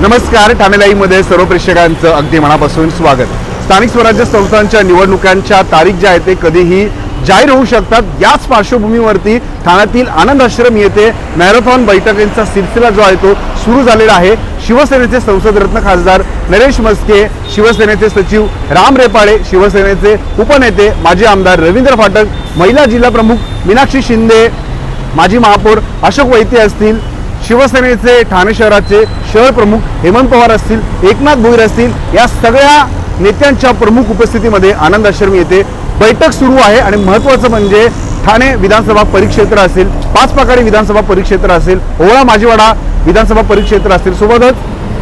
नमस्कार ठाणे लाईव्हमध्ये सर्व प्रेक्षकांचं अगदी मनापासून स्वागत. स्थानिक स्वराज्य संस्थांच्या निवडणुकांच्या तारीख ज्या आहेत ते कधीही जाहीर होऊ शकतात. याच पार्श्वभूमीवरती ठाण्यातील आनंद आश्रम येथे मॅरेथॉन बैठकींचा सिलसिला जो आहे तो सुरू झालेला आहे. शिवसेनेचे संसदरत्न खासदार नरेश मस्के शिवसेनेचे सचिव राम रेपाळे शिवसेनेचे उपनेते माजी आमदार रवींद्र फाटक महिला जिल्हा प्रमुख मीनाक्षी शिंदे माजी महापौर अशोक वैते असतील शिवसेनेचे ठाणे शहराचे शहर प्रमुख हेमंत पवार असतील एकनाथ भोईर असतील या सगळ्या नेत्यांच्या प्रमुख उपस्थितीमध्ये आनंद आश्रम येथे बैठक सुरू आहे. आणि महत्त्वाचं म्हणजे ठाणे विधानसभा परिक्षेत्र असेल पाच पाकाडी विधानसभा परिक्षेत्र असेल ओळा माजीवाडा विधानसभा परिक्षेत्र असतील सोबतच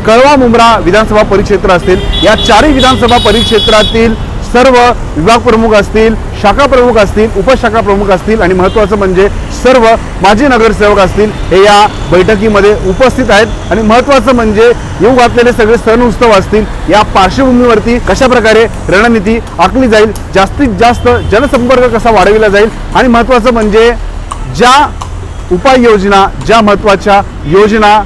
कळवा मुंब्रा विधानसभा परिक्षेत्र असतील या चारही विधानसभा परिक्षेत्रातील सर्व विभाग प्रमुख असतील शाखा प्रमुख असतील उपशाखा प्रमुख असतील आणि महत्त्वाचं म्हणजे सर्व माजी नगरसेवक असतील हे या बैठकीमध्ये उपस्थित आहेत. आणि महत्त्वाचं म्हणजे येऊ घातलेले सगळे सण उत्सव असतील या पार्श्वभूमीवरती कशा प्रकारे रणनीती आखली जाईल जास्तीत जास्त जनसंपर्क कसा वाढविला जाईल आणि महत्त्वाचं म्हणजे ज्या उपाययोजना ज्या महत्त्वाच्या योजना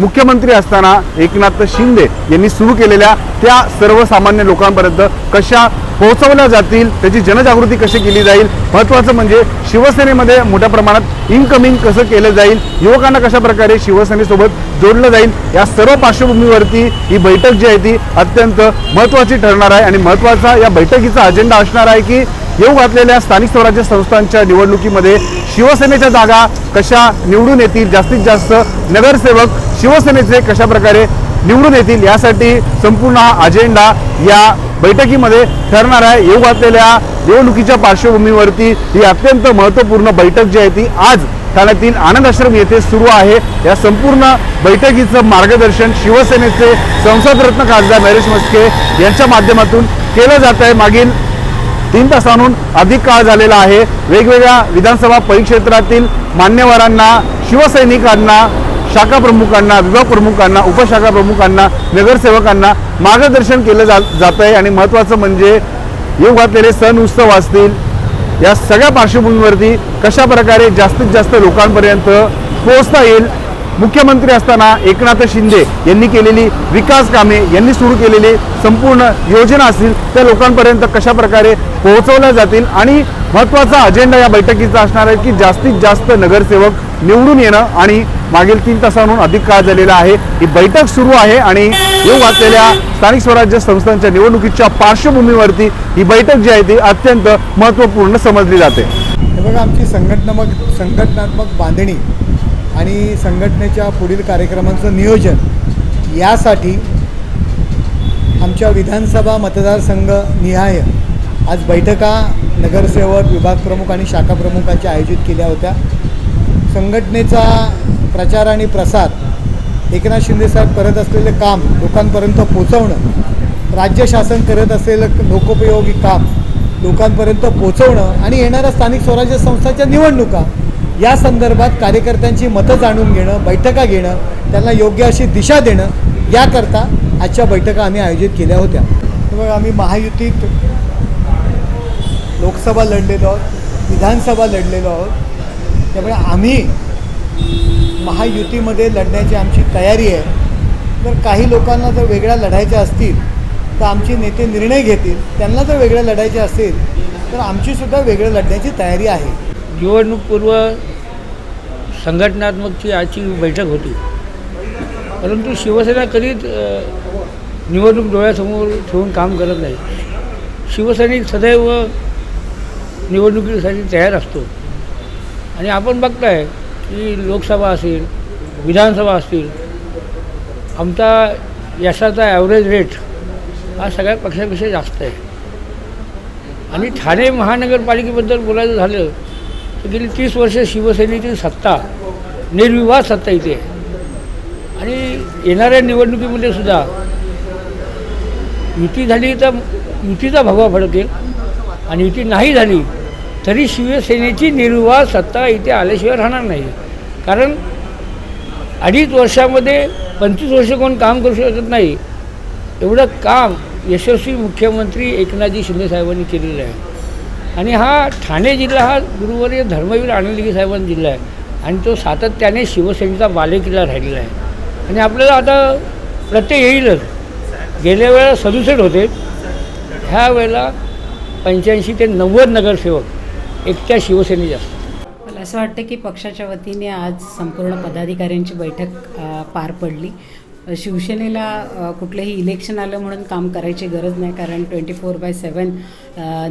मुख्यमंत्री असताना एकनाथ शिंदे यांनी सुरू केलेल्या त्या सर्वसामान्य लोकांपर्यंत कशा पोहोचवल्या जातील त्याची जनजागृती कशी केली जाईल महत्त्वाचं म्हणजे शिवसेनेमध्ये मोठ्या प्रमाणात इनकमिंग कसं केलं जाईल युवकांना कशा प्रकारे शिवसेनेसोबत जोडलं जाईल या सर्व पार्श्वभूमीवरती ही बैठक जी आहे ती अत्यंत महत्त्वाची ठरणार आहे. आणि महत्त्वाचा या बैठकीचा अजेंडा असणार आहे की येऊ घातलेल्या स्थानिक स्वराज्य संस्थांच्या निवडणुकीमध्ये शिवसेनेच्या जागा कशा निवडून येतील जास्तीत जास्त नगरसेवक शिवसेनेचे कशा प्रकारे निवडून येतील यासाठी संपूर्ण हा अजेंडा या बैठकीमध्ये ठरणार आहे. येऊ घातलेल्या निवडणुकीच्या पार्श्वभूमीवरती ही अत्यंत महत्त्वपूर्ण बैठक जी आहे ती आज ठाण्यातील आनंद आश्रम येथे सुरू आहे. या संपूर्ण बैठकीचं मार्गदर्शन शिवसेनेचे संसदरत्न खासदार नरेश मस्के यांच्या माध्यमातून केलं जात आहे. मागील तीन तासांहून अधिक काळ झालेला आहे. वेगवेगळ्या विधानसभा परिक्षेत्रातील मान्यवरांना शिवसैनिकांना शाखा प्रमुखांना विभाग प्रमुखांना उपशाखा प्रमुखांना नगरसेवकांना मार्गदर्शन केलं जा जात आहे आणि महत्त्वाचं म्हणजे येऊ घातलेले सण उत्सव असतील या सगळ्या पार्श्वभूमीवरती कशा प्रकारे जास्तीत जास्त लोकांपर्यंत पोहोचता येईल मुख्यमंत्री असताना एकनाथ शिंदे यांनी केलेली विकास कामे यांनी सुरू केलेली संपूर्ण योजना असतील त्या लोकांपर्यंत कशा प्रकारे पोहोचवल्या जातील आणि महत्त्वाचा अजेंडा या बैठकीचा असणार आहे की जास्तीत जास्त नगरसेवक निवडून येणं आणि मागील तीन तासांहून अधिक काळ झालेला आहे. ही बैठक सुरू आहे आणि येऊ घातलेल्या स्थानिक स्वराज्य संस्थांच्या निवडणुकीच्या पार्श्वभूमीवरती ही बैठक जी आहे ती अत्यंत महत्त्वपूर्ण समजली जाते. हे बघा आमची संघटनात्मक संघटनात्मक बांधणी आणि संघटनेच्या पुढील कार्यक्रमांचं नियोजन यासाठी आमच्या विधानसभा मतदारसंघ निहाय आज बैठका नगरसेवक विभाग प्रमुख आणि शाखा प्रमुखांच्या आयोजित केल्या होत्या. संघटनेचा प्रचार आणि प्रसार एकनाथ शिंदेसाहेब करत असलेले काम लोकांपर्यंत पोचवणं राज्य शासन करत असलेलं लोकोपयोगी काम लोकांपर्यंत पोचवणं आणि येणाऱ्या स्थानिक स्वराज्य संस्थांच्या निवडणुका या संदर्भात कार्यकर्त्यांची मतं जाणून घेणं बैठका घेणं त्यांना योग्य अशी दिशा देणं याकरता आजच्या बैठका आम्ही आयोजित केल्या होत्या. त्यामुळे आम्ही महायुतीत लोकसभा लढलेलो आहोत विधानसभा लढलेलो आहोत. त्यामुळे आम्ही महायुतीमध्ये लढण्याची आमची तयारी आहे. जर काही लोकांना जर वेगळ्या लढायच्या असतील तर आमचे नेते निर्णय घेतील. त्यांना जर वेगळ्या लढायचे असेल तर आमचीसुद्धा वेगळं लढण्याची तयारी आहे. निवडणूकपूर्व संघटनात्मकची आजची बैठक होती. परंतु शिवसेना कधीच निवडणूक डोळ्यासमोर ठेवून काम करत नाही. शिवसैनिक सदैव निवडणुकीसाठी तयार असतो. आणि आपण बघताय की लोकसभा असेल विधानसभा असतील आमचा यशाचा ॲव्हरेज रेट हा सगळ्या पक्षापेक्षा जास्त आहे. आणि ठाणे महानगरपालिकेबद्दल बोलायचं झालं गेली तीस वर्ष शिवसेनेची सत्ता निर्विवाद सत्ता इथे आहे. आणि येणाऱ्या निवडणुकीमध्ये सुद्धा युती झाली तर युतीचा भगवा फडकेल आणि युती नाही झाली तरी शिवसेनेची निर्विवाद सत्ता इथे आल्याशिवाय राहणार नाही. कारण अडीच वर्षामध्ये पंचवीस वर्ष कोण काम करू शकत नाही एवढं काम यशस्वी मुख्यमंत्री एकनाथजी शिंदेसाहेबांनी केलेलं आहे. आणि हा ठाणे जिल्हा हा गुरुवर्य धर्मवीर आनंदगी साहेबांचा जिल्हा आहे. आणि तो सातत्याने शिवसेनेचा बालेकिल्ला राहिलेला आहे. आणि आपल्याला आता प्रत्येक येईलच. गेल्या वेळेला सदुसष्ट होते. ह्या वेळेला पंच्याऐंशी ते नव्वद नगरसेवक एकट्या शिवसेनेचे असतात. मला असं वाटतं की पक्षाच्या वतीने आज संपूर्ण पदाधिकाऱ्यांची बैठक पार पडली. शिवसेनेला कुठलंही इलेक्शन आलं म्हणून काम करायची गरज नाही कारण ट्वेंटी फोर बाय सेवन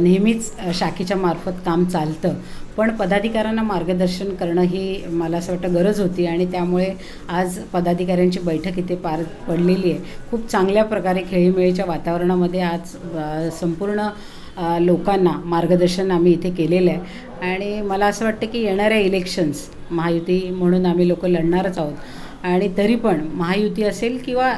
नेहमीच शाखेच्या मार्फत काम चालतं. पण पदाधिकाऱ्यांना मार्गदर्शन करणं ही मला असं वाटतं गरज होती आणि त्यामुळे आज पदाधिकाऱ्यांची बैठक इथे पार पडलेली आहे. खूप चांगल्या प्रकारे खेळीमेळीच्या वातावरणामध्ये आज संपूर्ण लोकांना मार्गदर्शन आम्ही इथे केलेलं आहे. आणि मला असं वाटतं की येणाऱ्या इलेक्शन्स महायुती म्हणून आम्ही लोक लढणारच आहोत. आणि तरी पण महायुती असेल किंवा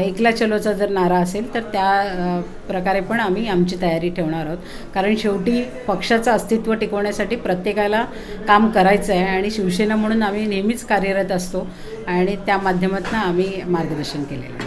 एकला चलोचा जर नारा असेल तर त्या प्रकारे पण आम्ही आमची तयारी ठेवणार आहोत. कारण शेवटी पक्षाचं अस्तित्व टिकवण्यासाठी प्रत्येकाला काम करायचं आहे आणि शिवसेना म्हणून आम्ही नेहमीच कार्यरत असतो आणि त्या माध्यमातून आम्ही मार्गदर्शन केलेलं आहे.